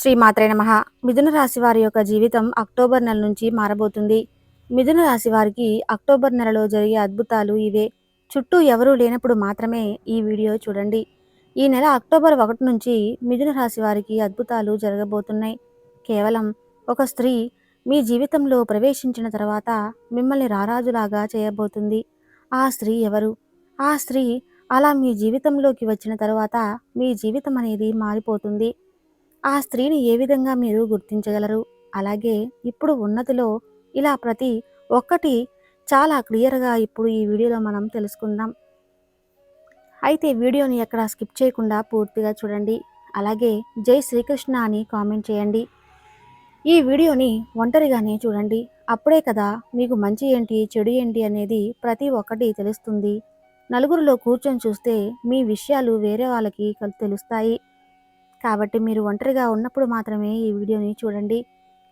శ్రీ మాత్రే నమ. మిథున రాశి వారి యొక్క జీవితం అక్టోబర్ నెల నుంచి మారబోతుంది. మిథున రాశి వారికి అక్టోబర్ నెలలో జరిగే అద్భుతాలు ఇవే. చుట్టూ ఎవరూ లేనప్పుడు మాత్రమే ఈ వీడియో చూడండి. ఈ నెల అక్టోబర్ ఒకటి నుంచి మిథున రాశి వారికి అద్భుతాలు జరగబోతున్నాయి. కేవలం ఒక స్త్రీ మీ జీవితంలో ప్రవేశించిన తర్వాత మిమ్మల్ని రారాజులాగా చేయబోతుంది. ఆ స్త్రీ ఎవరు? ఆ స్త్రీ అలా మీ జీవితంలోకి వచ్చిన తర్వాత మీ జీవితం అనేది మారిపోతుంది. ఆ స్త్రీని ఏ విధంగా మీరు గుర్తించగలరు? అలాగే ఇప్పుడు ఉన్నతిలో ఇలా ప్రతి ఒక్కటి చాలా క్లియర్గా ఇప్పుడు ఈ వీడియోలో మనం తెలుసుకుందాం. అయితే వీడియోని ఎక్కడ స్కిప్ చేయకుండా పూర్తిగా చూడండి. అలాగే జై శ్రీకృష్ణ అని కామెంట్ చేయండి. ఈ వీడియోని ఒంటరిగానే చూడండి. అప్పుడే కదా మీకు మంచి ఏంటి చెడు ఏంటి అనేది ప్రతి ఒక్కటి తెలుస్తుంది. నలుగురిలో కూర్చొని చూస్తే మీ విషయాలు వేరే వాళ్ళకి తెలుస్తాయి. కాబట్టి మీరు ఒంటరిగా ఉన్నప్పుడు మాత్రమే ఈ వీడియోని చూడండి.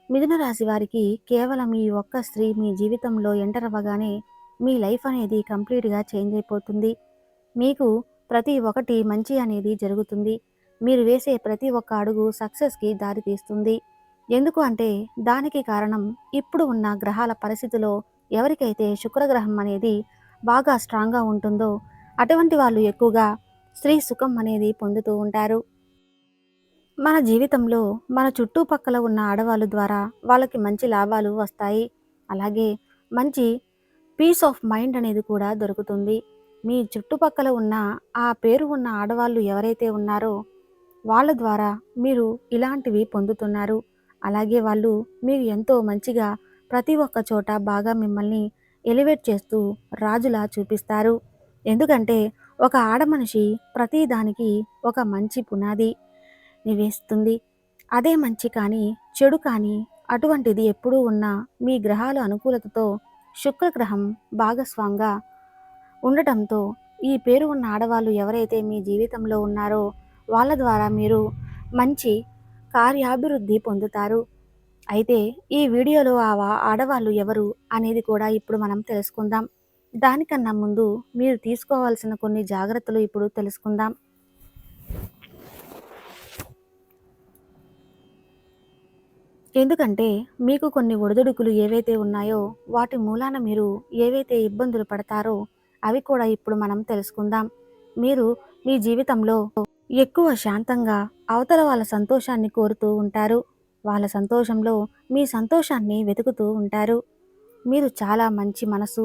మిథున రాశి వారికి కేవలం ఈ ఒక్క స్త్రీ మీ జీవితంలో ఎంటర్ అవ్వగానే మీ లైఫ్ అనేది కంప్లీట్గా చేంజ్ అయిపోతుంది. మీకు ప్రతి ఒక్కటి మంచి అనేది జరుగుతుంది. మీరు వేసే ప్రతి ఒక్క అడుగు సక్సెస్కి దారి తీస్తుంది. ఎందుకు అంటే దానికి కారణం ఇప్పుడు ఉన్న గ్రహాల పరిస్థితిలో ఎవరికైతే శుక్రగ్రహం అనేది బాగా స్ట్రాంగ్గా ఉంటుందో అటువంటి వాళ్ళు ఎక్కువగా స్త్రీ సుఖం అనేది పొందుతూ ఉంటారు. మన జీవితంలో మన చుట్టుపక్కల ఉన్న ఆడవాళ్ళ ద్వారా వాళ్ళకి మంచి లాభాలు వస్తాయి. అలాగే మంచి పీస్ ఆఫ్ మైండ్ అనేది కూడా దొరుకుతుంది. మీ చుట్టుపక్కల ఉన్న ఆ పేరు ఉన్న ఆడవాళ్ళు ఎవరైతే ఉన్నారో వాళ్ళ ద్వారా మీరు ఇలాంటివి పొందుతున్నారు. అలాగే వాళ్ళు మీరు ఎంతో మంచిగా ప్రతి ఒక్క చోట బాగా మిమ్మల్ని ఎలివేట్ చేస్తూ రాజులా చూపిస్తారు. ఎందుకంటే ఒక ఆడమనిషి ప్రతి దానికి ఒక మంచి పునాది. నివేస్తుంది. అదే మంచి కానీ చెడు కానీ అటువంటిది ఎప్పుడూ ఉన్నా మీ గ్రహాల అనుకూలతతో శుక్రగ్రహం భాగస్వాంగా ఉండటంతో ఈ పేరు ఉన్న ఆడవాళ్ళు ఎవరైతే మీ జీవితంలో ఉన్నారో వాళ్ళ ద్వారా మీరు మంచి కార్యాభివృద్ధి పొందుతారు. అయితే ఈ వీడియోలో ఆ ఆడవాళ్ళు ఎవరు అనేది కూడా ఇప్పుడు మనం తెలుసుకుందాం. దానికన్నా ముందు మీరు తీసుకోవాల్సిన కొన్ని జాగ్రత్తలు ఇప్పుడు తెలుసుకుందాం. ఎందుకంటే మీకు కొన్ని ఒడిదుడుకులు ఏవైతే ఉన్నాయో వాటి మూలాన మీరు ఏవైతే ఇబ్బందులు పడతారో అవి కూడా ఇప్పుడు మనం తెలుసుకుందాం. మీరు మీ జీవితంలో ఎక్కువ శాంతంగా అవతల వాళ్ళ సంతోషాన్ని కోరుతూ ఉంటారు. వాళ్ళ సంతోషంలో మీ సంతోషాన్ని వెతుకుతూ ఉంటారు. మీరు చాలా మంచి మనసు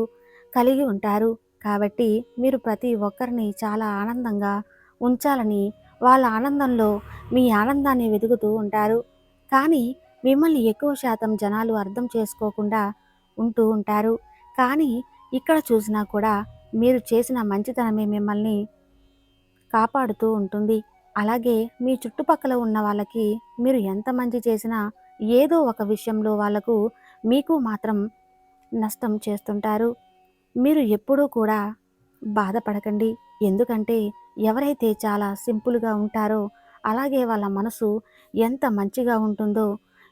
కలిగి ఉంటారు. కాబట్టి మీరు ప్రతి ఒక్కరిని చాలా ఆనందంగా ఉంచాలని వాళ్ళ ఆనందంలో మీ ఆనందాన్ని వెతుకుతూ ఉంటారు. కానీ మిమ్మల్ని ఎక్కువ శాతం జనాలు అర్థం చేసుకోకుండా ఉంటూ ఉంటారు. కానీ ఇక్కడ చూసినా కూడా మీరు చేసిన మంచితనమే మిమ్మల్ని కాపాడుతూ ఉంటుంది. అలాగే మీ చుట్టుపక్కల ఉన్న వాళ్ళకి మీరు ఎంత మంచి చేసినా ఏదో ఒక విషయంలో వాళ్ళకు మీకు మాత్రం నష్టం చేస్తుంటారు. మీరు ఎప్పుడూ కూడా బాధపడకండి. ఎందుకంటే ఎవరైతే చాలా సింపుల్గా ఉంటారో అలాగే వాళ్ళ మనసు ఎంత మంచిగా ఉంటుందో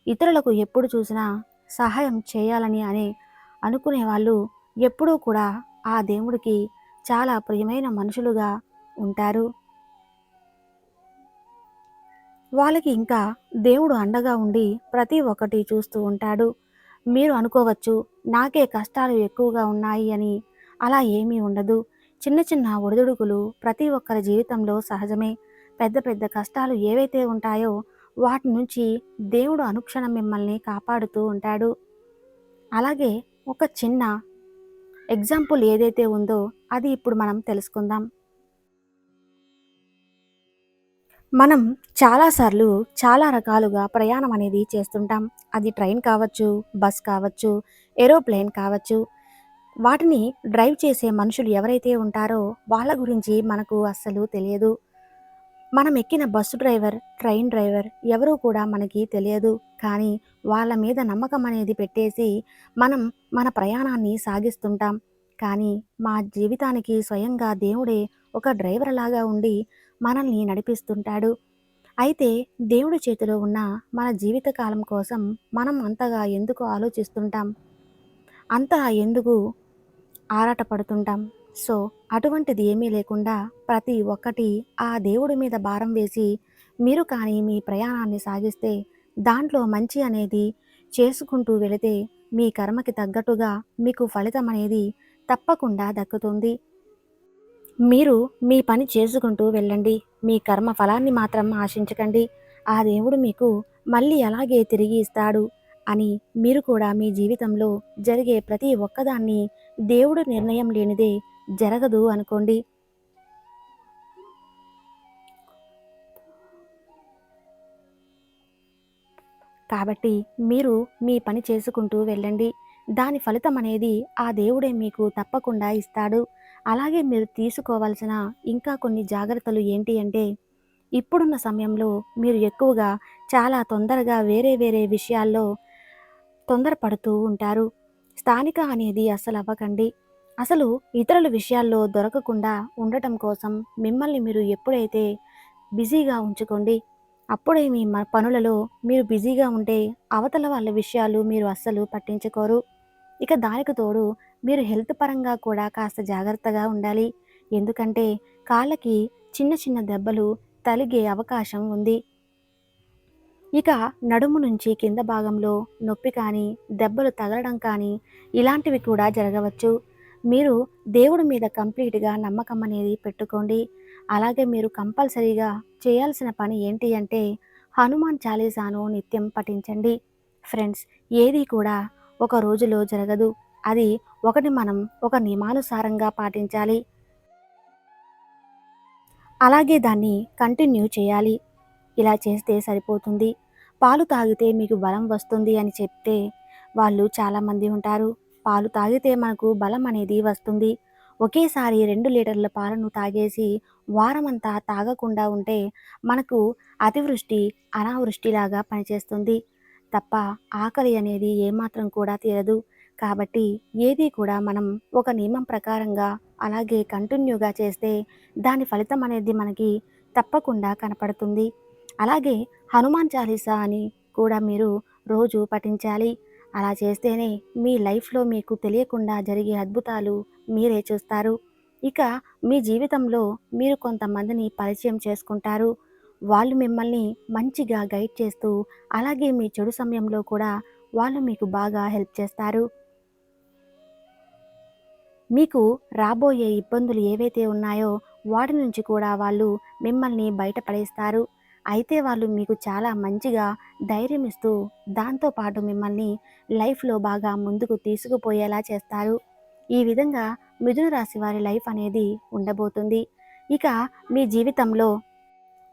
ఇతరులకు ఎప్పుడు చూసినా సహాయం చేయాలని అని అనుకునే వాళ్ళు ఎప్పుడూ కూడా ఆ దేవుడికి చాలా ప్రియమైన మనుషులుగా ఉంటారు. వాళ్ళకి ఇంకా దేవుడు అండగా ఉండి ప్రతి ఒక్కటి చూస్తూ ఉంటాడు. మీరు అనుకోవచ్చు నాకే కష్టాలు ఎక్కువగా ఉన్నాయి అని అలా ఏమీ ఉండదు. చిన్న చిన్న ఒడిదుడుకులు ప్రతి ఒక్కరి జీవితంలో సహజమే. పెద్ద పెద్ద కష్టాలు ఏవైతే ఉంటాయో వాటి నుంచి దేవుడు అనుక్షణం మిమ్మల్ని కాపాడుతూ ఉంటాడు. అలాగే ఒక చిన్న ఎగ్జాంపుల్ ఏదైతే ఉందో అది ఇప్పుడు మనం తెలుసుకుందాం. మనం చాలాసార్లు చాలా రకాలుగా ప్రయాణం అనేది చేస్తుంటాం. అది ట్రైన్ కావచ్చు బస్ కావచ్చు ఏరోప్లేన్ కావచ్చు. వాటిని డ్రైవ్ చేసే మనుషులు ఎవరైతే ఉంటారో వాళ్ళ గురించి మనకు అస్సలు తెలియదు. మనం ఎక్కిన బస్సు డ్రైవర్ ట్రైన్ డ్రైవర్ ఎవరూ కూడా మనకి తెలియదు. కానీ వాళ్ళ మీద నమ్మకం అనేది పెట్టేసి మనం మన ప్రయాణాన్ని సాగిస్తుంటాం. కానీ మా జీవితానికి స్వయంగా దేవుడే ఒక డ్రైవర్ లాగా ఉండి మనల్ని నడిపిస్తుంటాడు. అయితే దేవుడి చేతిలో ఉన్న మన జీవితకాలం కోసం మనం అంతగా ఎందుకు ఆలోచిస్తుంటాం? అంతగా ఎందుకు ఆరాటపడుతుంటాం? సో అటువంటిది ఏమీ లేకుండా ప్రతి ఒక్కటి ఆ దేవుడి మీద భారం వేసి మీరు కానీ మీ ప్రయాణాన్ని సాగిస్తే దాంట్లో మంచి అనేది చేసుకుంటూ వెళితే మీ కర్మకి తగ్గట్టుగా మీకు ఫలితం అనేది తప్పకుండా దక్కుతుంది. మీరు మీ పని చేసుకుంటూ వెళ్ళండి. మీ కర్మ ఫలాన్ని మాత్రం ఆశించకండి. ఆ దేవుడు మీకు మళ్ళీ అలాగే తిరిగి ఇస్తాడు అని మీరు కూడా మీ జీవితంలో జరిగే ప్రతి ఒక్కదాన్ని దేవుడు నిర్ణయం లేనిదే జరగదు అనుకోండి. కాబట్టి మీరు మీ పని చేసుకుంటూ వెళ్ళండి. దాని ఫలితం అనేది ఆ దేవుడే మీకు తప్పకుండా ఇస్తాడు. అలాగే మీరు తీసుకోవాల్సిన ఇంకా కొన్ని జాగ్రత్తలు ఏంటి అంటే ఇప్పుడున్న సమయంలో మీరు ఎక్కువగా చాలా తొందరగా వేరే వేరే విషయాల్లో తొందరపడుతూ ఉంటారు. స్థానిక అనేది అస్సలు అవ్వకండి. అసలు ఇతరుల విషయాల్లో దొరకకుండా ఉండటం కోసం మిమ్మల్ని మీరు ఎప్పుడైతే బిజీగా ఉంచుకోండి అప్పుడే మీ పనులలో మీరు బిజీగా ఉంటే అవతల వాళ్ళ విషయాలు మీరు అస్సలు పట్టించుకోరు. ఇక దానికి తోడు మీరు హెల్త్ పరంగా కూడా కాస్త జాగ్రత్తగా ఉండాలి. ఎందుకంటే కాళ్ళకి చిన్న చిన్న దెబ్బలు తలిగే అవకాశం ఉంది. ఇక నడుము నుంచి కింద భాగంలో నొప్పి కానీ దెబ్బలు తగలడం కానీ ఇలాంటివి కూడా జరగవచ్చు. మీరు దేవుడి మీద కంప్లీట్గా నమ్మకం అనేది పెట్టుకోండి. అలాగే మీరు కంపల్సరీగా చేయాల్సిన పని ఏంటి అంటే హనుమాన్ చాలీసాను నిత్యం పఠించండి. ఫ్రెండ్స్ ఏది కూడా ఒక రోజులో జరగదు. అది ఒకటి మనం ఒక నియమానుసారంగా పాటించాలి. అలాగే దాన్ని కంటిన్యూ చేయాలి. ఇలా చేస్తే సరిపోతుంది. పాలు తాగితే మీకు బలం వస్తుంది అని చెప్తే వాళ్ళు చాలామంది ఉంటారు. పాలు తాగితే మనకు బలం అనేది వస్తుంది. ఒకేసారి రెండు లీటర్ల పాలను తాగేసి వారమంతా తాగకుండా ఉంటే మనకు అతివృష్టి అనావృష్టిలాగా పనిచేస్తుంది. తప్ప ఆకలి అనేది ఏమాత్రం కూడా తీరదు. కాబట్టి ఏది కూడా మనం ఒక నియమం ప్రకారంగా అలాగే కంటిన్యూగా చేస్తే దాని ఫలితం అనేది మనకి తప్పకుండా కనపడుతుంది. అలాగే హనుమాన్ చాలీసా అని కూడా మీరు రోజు పఠించాలి. అలా చేస్తేనే మీ లైఫ్లో మీకు తెలియకుండా జరిగే అద్భుతాలు మీరే చూస్తారు. ఇక మీ జీవితంలో మీరు కొంతమందిని పరిచయం చేసుకుంటారు. వాళ్ళు మిమ్మల్ని మంచిగా గైడ్ చేస్తూ అలాగే మీ చెడు సమయంలో కూడా వాళ్ళు మీకు బాగా హెల్ప్ చేస్తారు. మీకు రాబోయే ఇబ్బందులు ఏవైతే ఉన్నాయో వాటి నుంచి కూడా వాళ్ళు మిమ్మల్ని బయటపడేస్తారు. అయితే వాళ్ళు మీకు చాలా మంచిగా ధైర్యం ఇస్తూ దాంతోపాటు మిమ్మల్ని లైఫ్లో బాగా ముందుకు తీసుకుపోయేలా చేస్తారు. ఈ విధంగా మిథున రాశి వారి లైఫ్ అనేది ఉండబోతుంది. ఇక మీ జీవితంలో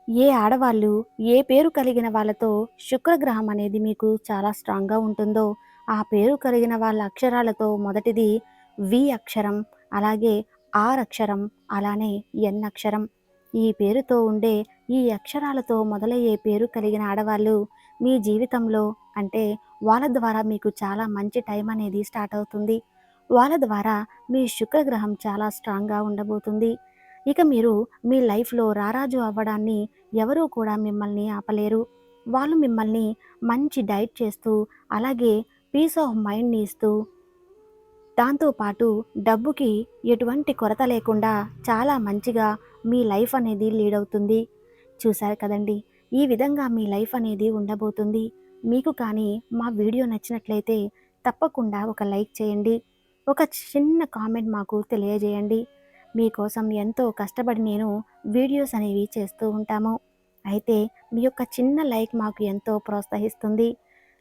ఏ ఆడవాళ్ళు ఏ పేరు కలిగిన వాళ్ళతో శుక్రగ్రహం అనేది మీకు చాలా స్ట్రాంగ్గా ఉంటుందో ఆ పేరు కలిగిన వాళ్ళ అక్షరాలతో మొదటిది వి అక్షరం అలాగే ఆర్ అక్షరం అలానే ఎన్ అక్షరం. ఈ పేరుతో ఉండే ఈ అక్షరాలతో మొదలయ్యే పేరు కలిగిన ఆడవాళ్ళు మీ జీవితంలో అంటే వాళ్ళ ద్వారా మీకు చాలా మంచి టైం అనేది స్టార్ట్ అవుతుంది. వాళ్ళ ద్వారా మీ శుక్రగ్రహం చాలా స్ట్రాంగ్గా ఉండబోతుంది. ఇక మీరు మీ లైఫ్లో రారాజు అవ్వడాన్ని ఎవరూ కూడా మిమ్మల్ని ఆపలేరు. వాళ్ళు మిమ్మల్ని మంచి డైట్ చేస్తూ అలాగే పీస్ ఆఫ్ మైండ్ని ఇస్తూ దాంతోపాటు డబ్బుకి ఎటువంటి కొరత లేకుండా చాలా మంచిగా మీ లైఫ్ అనేది లీడ్ అవుతుంది. చూశారు కదండి? ఈ విధంగా మీ లైఫ్ అనేది ఉండబోతుంది. మీకు కానీ మా వీడియో నచ్చినట్లయితే తప్పకుండా ఒక లైక్ చేయండి. ఒక చిన్న కామెంట్ మాకు తెలియజేయండి. మీకోసం ఎంతో కష్టపడి నేను వీడియోస్ అనేవి చేస్తూ ఉంటాము. అయితే మీ యొక్క చిన్న లైక్ మాకు ఎంతో ప్రోత్సహిస్తుంది.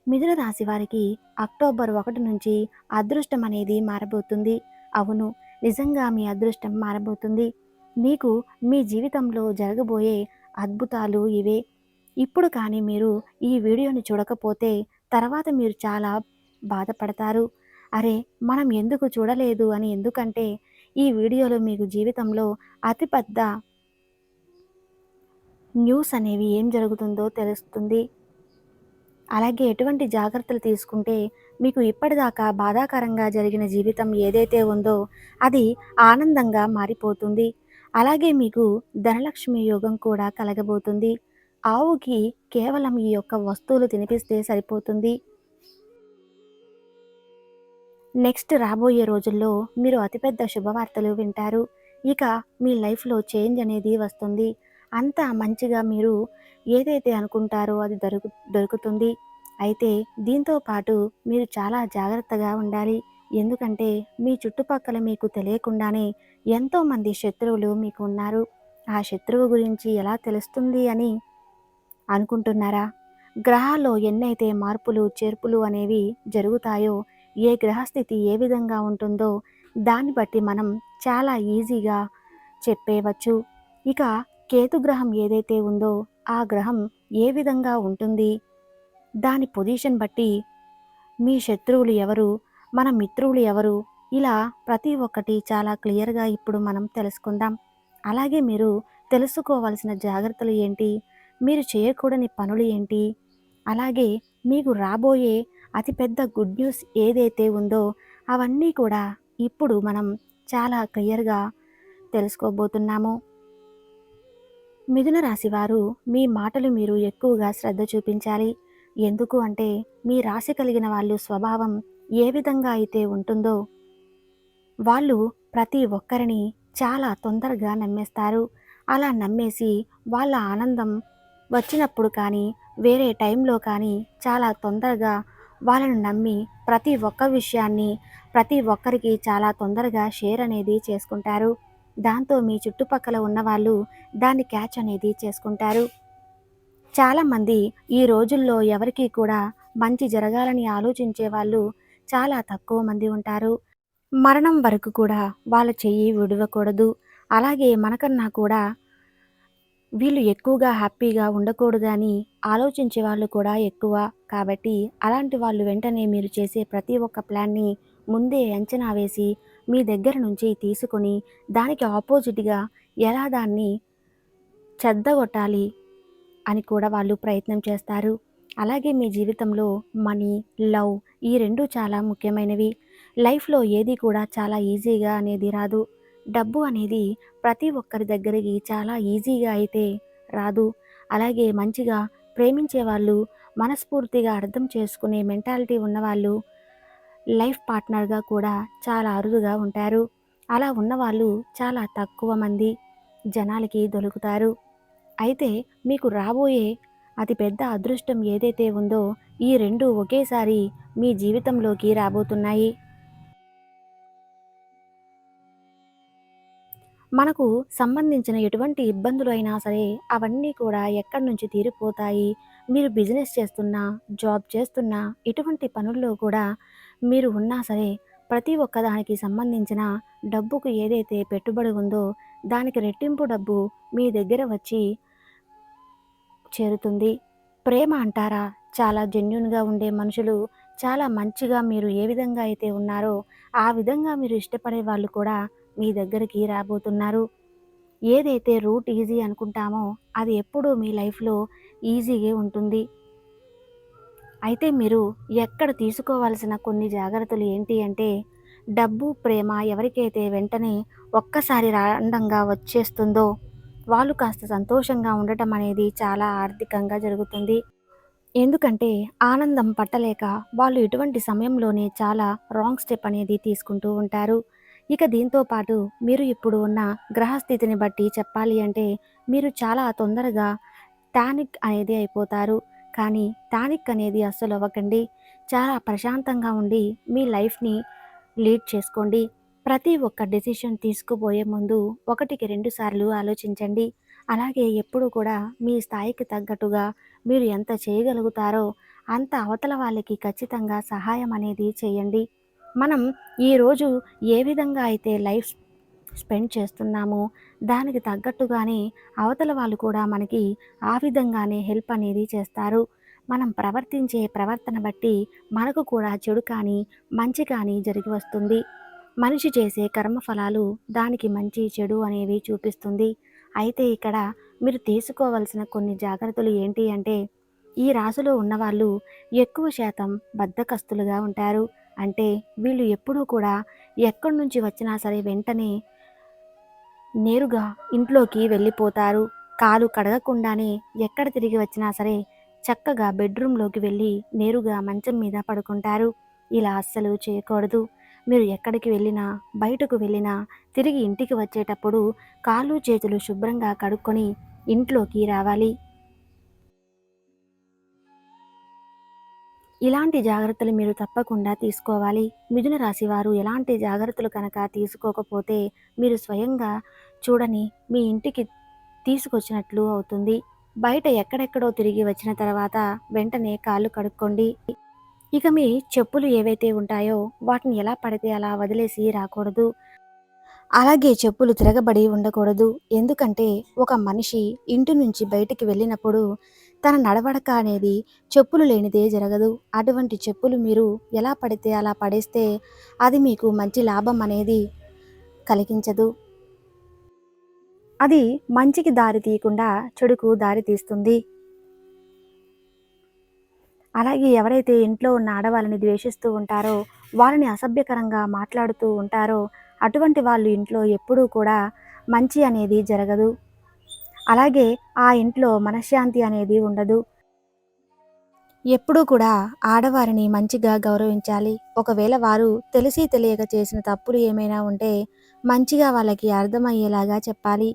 మిథున రాశి వారికి అక్టోబర్ ఒకటి నుంచి అదృష్టం అనేది మారబోతుంది. అవును నిజంగా మీ అదృష్టం మారబోతుంది. మీకు మీ జీవితంలో జరగబోయే అద్భుతాలు ఇవే. ఇప్పుడు కానీ మీరు ఈ వీడియోని చూడకపోతే తర్వాత మీరు చాలా బాధపడతారు. అరే మనం ఎందుకు చూడలేదు అని ఎందుకంటే ఈ వీడియోలో మీకు జీవితంలో అతిపెద్ద న్యూస్ అనేవి ఏం జరుగుతుందో తెలుస్తుంది. అలాగే ఎటువంటి జాగ్రత్తలు తీసుకుంటే మీకు ఇప్పటిదాకా బాధాకరంగా జరిగిన జీవితం ఏదైతే ఉందో అది ఆనందంగా మారిపోతుంది. అలాగే మీకు ధనలక్ష్మి యోగం కూడా కలగబోతుంది. ఆవుకి కేవలం ఈ యొక్క వస్తువులు తినిపిస్తే సరిపోతుంది. నెక్స్ట్ రాబోయే రోజుల్లో మీరు అతిపెద్ద శుభవార్తలు వింటారు. ఇక మీ లైఫ్లో చేంజ్ అనేది వస్తుంది. అంతా మంచిగా మీరు ఏదైతే అనుకుంటారో అది దొరుకు దొరుకుతుంది. అయితే దీంతో పాటు మీరు చాలా జాగ్రత్తగా ఉండాలి. ఎందుకంటే మీ చుట్టుపక్కల మీకు తెలియకుండానే ఎంతోమంది శత్రువులు మీకు ఉన్నారు ఆ శత్రువు గురించి ఎలా తెలుస్తుంది అని అనుకుంటున్నారా? గ్రహాల్లో ఎన్నైతే మార్పులు చేర్పులు అనేవి జరుగుతాయో ఏ గ్రహస్థితి ఏ విధంగా ఉంటుందో దాన్ని బట్టి మనం చాలా ఈజీగా చెప్పేవచ్చు. ఇక కేతు గ్రహం ఏదైతే ఉందో ఆ గ్రహం ఏ విధంగా ఉంటుంది? దాని పొజిషన్ బట్టి మీ శత్రువులు ఎవరు? మన మిత్రువులు ఎవరు? ఇలా ప్రతి ఒక్కటి చాలా క్లియర్గా ఇప్పుడు మనం తెలుసుకుందాం. అలాగే మీరు తెలుసుకోవాల్సిన జాగ్రత్తలు ఏంటి? మీరు చేయకూడని పనులు ఏంటి? అలాగే మీకు రాబోయే అతిపెద్ద గుడ్ న్యూస్ ఏదైతే ఉందో అవన్నీ కూడా ఇప్పుడు మనం చాలా క్లియర్గా తెలుసుకోబోతున్నాము. మిథున రాశివారు మీ మాటలు మీరు ఎక్కువగా శ్రద్ధ చూపించాలి. ఎందుకు అంటే మీ రాశి కలిగిన వాళ్ళు స్వభావం ఏ విధంగా అయితే ఉంటుందో వాళ్ళు ప్రతి ఒక్కరిని చాలా తొందరగా నమ్మేస్తారు. అలా నమ్మేసి వాళ్ళ ఆనందం వచ్చినప్పుడు కానీ వేరే టైంలో కానీ చాలా తొందరగా వాళ్ళను నమ్మి ప్రతి ఒక్క విషయాన్ని ప్రతి ఒక్కరికి చాలా తొందరగా షేర్ అనేది చేసుకుంటారు. దాంతో మీ చుట్టుపక్కల ఉన్నవాళ్ళు దాన్ని క్యాచ్ అనేది చేసుకుంటారు. చాలామంది ఈ రోజుల్లో ఎవరికి కూడా మంచి జరగాలని ఆలోచించే వాళ్ళు చాలా తక్కువ మంది ఉంటారు. మరణం వరకు కూడా వాళ్ళ చెయ్యి విడవకూడదు. అలాగే మనకన్నా కూడా వీళ్ళు ఎక్కువగా హ్యాపీగా ఉండకూడదు అని ఆలోచించే వాళ్ళు కూడా ఎక్కువ. కాబట్టి అలాంటి వాళ్ళు వెంటనే మీరు చేసే ప్రతి ఒక్క ప్లాన్ని ముందే అంచనా వేసి మీ దగ్గర నుంచి తీసుకొని దానికి ఆపోజిట్గా ఎలా దాన్ని చెద్దగొట్టాలి అని కూడా వాళ్ళు ప్రయత్నం చేస్తారు. అలాగే మీ జీవితంలో మనీ లవ్ ఈ రెండు చాలా ముఖ్యమైనవి. లైఫ్లో ఏది కూడా చాలా ఈజీగా అనేది రాదు. డబ్బు అనేది ప్రతి ఒక్కరి దగ్గరికి చాలా ఈజీగా అయితే రాదు. అలాగే మంచిగా ప్రేమించే వాళ్ళు మనస్ఫూర్తిగా అర్థం చేసుకునే మెంటాలిటీ ఉన్నవాళ్ళు లైఫ్ పార్ట్నర్గా కూడా చాలా అరుదుగా ఉంటారు. అలా ఉన్నవాళ్ళు చాలా తక్కువ మంది జనాలకి దొరుకుతారు. అయితే మీకు రాబోయే అతిపెద్ద అదృష్టం ఏదైతే ఉందో ఈ రెండు ఒకేసారి మీ జీవితంలోకి రాబోతున్నాయి. మనకు సంబంధించిన ఎటువంటి ఇబ్బందులు అయినా సరే అవన్నీ కూడా ఎక్కడి నుంచి తీరిపోతాయి? మీరు బిజినెస్ చేస్తున్నా జాబ్ చేస్తున్నా ఇటువంటి పనుల్లో కూడా మీరు ఉన్నా సరే ప్రతి ఒక్కదానికి సంబంధించిన డబ్బుకు ఏదైతే పెట్టుబడి ఉందో దానికి రెట్టింపు డబ్బు మీ దగ్గర వచ్చి చేరుతుంది. ప్రేమ అంటారా? చాలా జెన్యున్గా ఉండే మనుషులు చాలా మంచిగా మీరు ఏ విధంగా అయితే ఉన్నారో ఆ విధంగా మీరు ఇష్టపడే వాళ్ళు కూడా మీ దగ్గరికి రాబోతున్నారు. ఏదైతే రూట్ ఈజీ అనుకుంటామో అది ఎప్పుడూ మీ లైఫ్లో ఈజీగా ఉంటుంది. అయితే మీరు ఎక్కడ తీసుకోవాల్సిన కొన్ని జాగ్రత్తలు ఏంటి అంటే డబ్బు ప్రేమ ఎవరికైతే వెంటనే ఒక్కసారి రాండంగా వచ్చేస్తుందో వాళ్ళు కాస్త సంతోషంగా ఉండటం అనేది చాలా ఆర్థికంగా జరుగుతుంది. ఎందుకంటే ఆనందం పట్టలేక వాళ్ళు ఇటువంటి సమయంలోనే చాలా రాంగ్ స్టెప్ అనేది తీసుకుంటూ ఉంటారు. ఇక దీంతో పాటు మీరు ఇప్పుడు ఉన్న గ్రహస్థితిని బట్టి చెప్పాలి అంటే మీరు చాలా తొందరగా టానిక్ అనేది అయిపోతారు. కానీ టానిక్ అనేది అస్సలు అవ్వకండి. చాలా ప్రశాంతంగా ఉండి మీ లైఫ్ని లీడ్ చేసుకోండి. ప్రతి ఒక్క డెసిషన్ తీసుకుపోయే ముందు ఒకటికి రెండు సార్లు ఆలోచించండి. అలాగే ఎప్పుడు కూడా మీ స్థాయికి తగ్గట్టుగా మీరు ఎంత చేయగలుగుతారో అంత అవతల వాళ్ళకి ఖచ్చితంగా సహాయం అనేది చేయండి. మనం ఈరోజు ఏ విధంగా అయితే లైఫ్ స్పెండ్ చేస్తున్నామో దానికి తగ్గట్టుగానే అవతల వాళ్ళు కూడా మనకి ఆ విధంగానే హెల్ప్ అనేది చేస్తారు. మనం ప్రవర్తించే ప్రవర్తన బట్టి మనకు కూడా చెడు కానీ మంచి కానీ జరిగి వస్తుంది. మనిషి చేసే కర్మఫలాలు దానికి మంచి చెడు అనేవి చూపిస్తుంది. అయితే ఇక్కడ మీరు తీసుకోవాల్సిన కొన్ని జాగ్రత్తలు ఏంటి అంటే ఈ రాశిలో ఉన్నవాళ్ళు ఎక్కువ శాతం బద్ధకస్తులుగా ఉంటారు. అంటే వీళ్ళు ఎప్పుడూ కూడా ఎక్కడి నుంచి వచ్చినా సరే వెంటనే నేరుగా ఇంట్లోకి వెళ్ళిపోతారు. కాలు కడగకుండానే ఎక్కడ తిరిగి వచ్చినా సరే చక్కగా బెడ్రూమ్లోకి వెళ్ళి నేరుగా మంచం మీద పడుకుంటారు. ఇలా అస్సలు చేయకూడదు. మీరు ఎక్కడికి వెళ్ళినా బయటకు వెళ్ళినా తిరిగి ఇంటికి వచ్చేటప్పుడు కాళ్ళు చేతులు శుభ్రంగా కడుక్కొని ఇంట్లోకి రావాలి. ఇలాంటి జాగ్రత్తలు మీరు తప్పకుండా తీసుకోవాలి. మిథున రాశి వారు ఎలాంటి జాగ్రత్తలు కనుక తీసుకోకపోతే మీరు స్వయంగా చూడని మీ ఇంటికి తీసుకొచ్చినట్లు అవుతుంది. బయట ఎక్కడెక్కడో తిరిగి వచ్చిన తర్వాత వెంటనే కాళ్ళు కడుక్కోండి. ఇక మీ చెప్పులు ఏవైతే ఉంటాయో వాటిని ఎలా పడితే అలా వదిలేసి రాకూడదు. అలాగే చెప్పులు తిరగబడి ఉండకూడదు. ఎందుకంటే ఒక మనిషి ఇంటి నుంచి బయటికి వెళ్ళినప్పుడు తన నడవడక అనేది చెప్పులు లేనిదే జరగదు. అటువంటి చెప్పులు మీరు ఎలా పడితే అలా పడేస్తే అది మీకు మంచి లాభం అనేది కలిగించదు. అది మంచికి దారి తీయకుండా చెడుకు దారి తీస్తుంది. అలాగే ఎవరైతే ఇంట్లో ఉన్న ఆడవాళ్ళని ద్వేషిస్తూ ఉంటారో వాళ్ళని అసభ్యకరంగా మాట్లాడుతూ ఉంటారో అటువంటి వాళ్ళు ఇంట్లో ఎప్పుడూ కూడా మంచి అనేది జరగదు. అలాగే ఆ ఇంట్లో మనశ్శాంతి అనేది ఉండదు. ఎప్పుడూ కూడా ఆడవారిని మంచిగా గౌరవించాలి. ఒకవేళ వారు తెలిసి తెలియక చేసిన తప్పులు ఏమైనా ఉంటే మంచిగా వాళ్ళకి అర్థమయ్యేలాగా చెప్పాలి.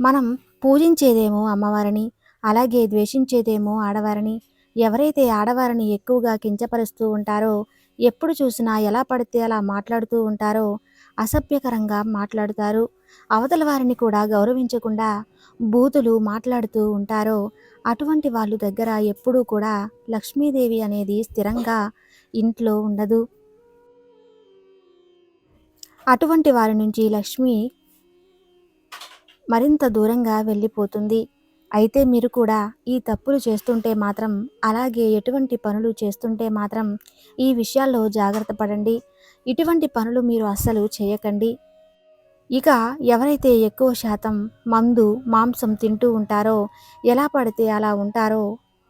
మనం పూజించేదేమో అమ్మవారిని అలాగే ద్వేషించేదేమో ఆడవారిని. ఎవరైతే ఆడవారిని ఎక్కువగా కించపరుస్తూ ఉంటారో ఎప్పుడు చూసినా ఎలా పడితే అలా మాట్లాడుతూ ఉంటారో అసభ్యకరంగా మాట్లాడుతారు. అవతల వారిని కూడా గౌరవించకుండా బూతులు మాట్లాడుతూ ఉంటారో అటువంటి వాళ్ళు దగ్గర ఎప్పుడూ కూడా లక్ష్మీదేవి అనేది స్థిరంగా ఇంట్లో ఉండదు. అటువంటి వారి నుంచి లక్ష్మి మరింత దూరంగా వెళ్ళిపోతుంది. అయితే మీరు కూడా ఈ తప్పులు చేస్తుంటే మాత్రం అలాగే ఎటువంటి పనులు చేస్తుంటే మాత్రం ఈ విషయాల్లో జాగ్రత్త పడండి. ఇటువంటి పనులు మీరు అస్సలు చేయకండి. ఇక ఎవరైతే ఎక్కువ శాతం మందు మాంసం తింటూ ఉంటారో ఎలా పడితే అలా ఉంటారో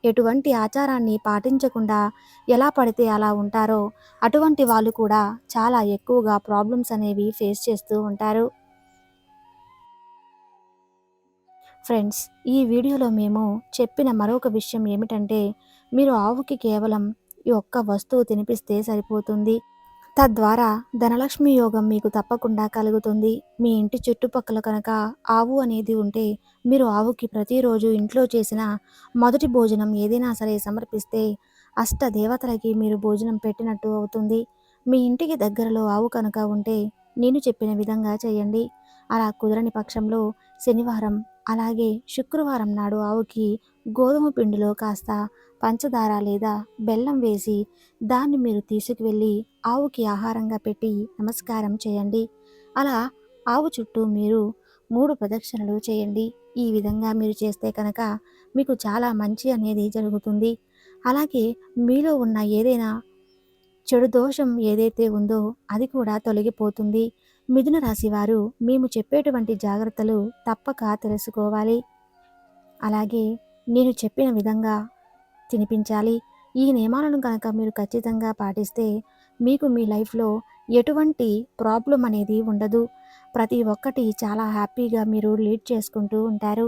ఎటువంటి ఆచారాన్ని పాటించకుండా ఎలా పడితే అలా ఉంటారో అటువంటి వాళ్ళు కూడా చాలా ఎక్కువగా ప్రాబ్లమ్స్ అనేవి ఫేస్ చేస్తూ ఉంటారు. ఫ్రెండ్స్ ఈ వీడియోలో మేము చెప్పిన మరొక విషయం ఏమిటంటే మీరు ఆవుకి కేవలం ఈ ఒక్క వస్తువు తినిపిస్తే సరిపోతుంది. తద్వారా ధనలక్ష్మి యోగం మీకు తప్పకుండా కలుగుతుంది. మీ ఇంటి చుట్టుపక్కల కనుక ఆవు అనేది ఉంటే మీరు ఆవుకి ప్రతిరోజు ఇంట్లో చేసిన మొదటి భోజనం ఏదైనా సరే సమర్పిస్తే అష్ట దేవతలకి మీరు భోజనం పెట్టినట్టు అవుతుంది. మీ ఇంటికి దగ్గరలో ఆవు కనుక ఉంటే నేను చెప్పిన విధంగా చేయండి. అలా కుదరని పక్షంలో శనివారం అలాగే శుక్రవారం నాడు ఆవుకి గోధుమ పిండిలో కాస్త పంచదార లేదా బెల్లం వేసి దాన్ని మీరు తీసుకువెళ్ళి ఆవుకి ఆహారంగా పెట్టి నమస్కారం చేయండి. అలా ఆవు చుట్టూ మీరు మూడు ప్రదక్షిణలు చేయండి. ఈ విధంగా మీరు చేస్తే కనుక మీకు చాలా మంచి అనేది జరుగుతుంది. అలాగే మీలో ఉన్న ఏదైనా చెడు దోషం ఏదైతే ఉందో అది కూడా తొలగిపోతుంది. మిథున రాశి వారు మేము చెప్పేటువంటి జాగ్రత్తలు తప్పక తెలుసుకోవాలి. అలాగే నేను చెప్పిన విధంగా తినిపించాలి. ఈ నియమాలను కనుక మీరు ఖచ్చితంగా పాటిస్తే మీకు మీ లైఫ్లో ఎటువంటి ప్రాబ్లం అనేది ఉండదు. ప్రతి ఒక్కటి చాలా హ్యాపీగా మీరు లీడ్ చేసుకుంటూ ఉంటారు.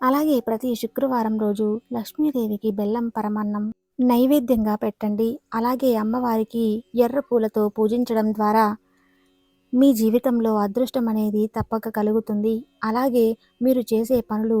అలాగే ప్రతి శుక్రవారం రోజు లక్ష్మీదేవికి బెల్లం పరమాన్నం నైవేద్యంగా పెట్టండి. అలాగే అమ్మవారికి ఎర్ర పూలతో పూజించడం ద్వారా మీ జీవితంలో అదృష్టం అనేది తప్పక కలుగుతుంది. అలాగే మీరు చేసే పనులు